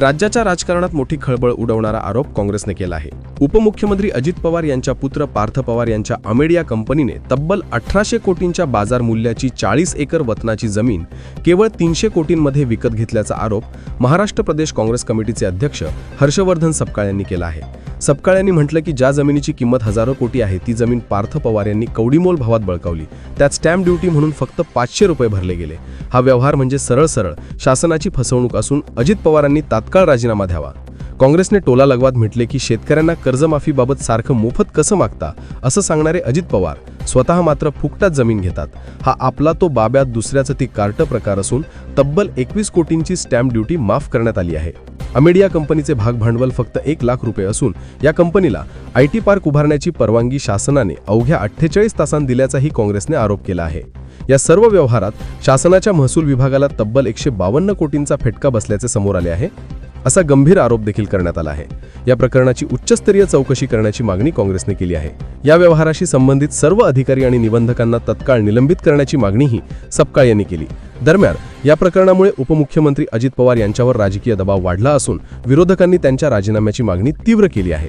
राज्याच्या राजकारणात मोठी खळबळ उडवणारा आरोप काँग्रेसने केला आहे. उपमुख्यमंत्री अजित पवार यांच्या पुत्र पार्थ पवार यांच्या अमेडिया कंपनीने तब्बल अठराशे कोटींच्या बाजार मूल्याची चाळीस एकर वतनाची जमीन केवळ तीनशे कोटींमध्ये विकत घेतल्याचा आरोप महाराष्ट्र प्रदेश काँग्रेस कमिटीचे अध्यक्ष हर्षवर्धन सपकाळ यांनी केला आहे. सपकाळ यांनी म्हटलं की ज्या जमिनीची किंमत हजारो कोटी आहे ती जमीन पार्थ पवार यांनी कवडीमोल भावात बळकावली. त्यात स्टॅम्प ड्युटी म्हणून फक्त पाचशे रुपये भरले गेले. हा व्यवहार म्हणजे सरळ सरळ शासनाची फसवणूक असून अजित पवारांनी तात्काळ राजीनामा द्यावा. काँग्रेसने टोला लगवात म्हटले की शेतकऱ्यांना कर्जमाफीबाबत सारखं मोफत कसं मागता असं सांगणारे अजित पवार स्वतः मात्र फुकटात जमीन घेतात. हा आपला तो बाब्यात दुसऱ्याचं ती कार्ट प्रकार असून तब्बल एकवीस कोटींची स्टॅम्प ड्युटी माफ करण्यात आली आहे. अमेडिया कंपनीचे भाग भांडवल फक्त एक लाख रुपये असून या कंपनीला आय टी पार्क उभारण्याची परवानगी शासनाने अवघ्या अठ्ठेचाळीस तासांत दिल्याचाही काँग्रेसने आरोप केला आहे. या सर्व व्यवहारात शासनाच्या महसूल विभागाला तब्बल एकशे बावन्न कोटींचा फेटका बसल्याचे समोर आले आहे. असा गंभीर आरोप देखील करण्यात आला आहे. या प्रकरणाची उच्चस्तरीय चौकशी करण्याची मागणी काँग्रेसने केली आहे. या व्यवहाराशी संबंधित सर्व अधिकारी आणि निबंधकांना तत्काळ निलंबित करण्याची मागणीही सपकाळ यांनी केली. दरम्यान या प्रकरणामुळे उपमुख्यमंत्री अजित पवार यांच्यावर राजकीय दबाव वाढला असून विरोधकांनी त्यांच्या राजीनाम्याची मागणी तीव्र केली आहे.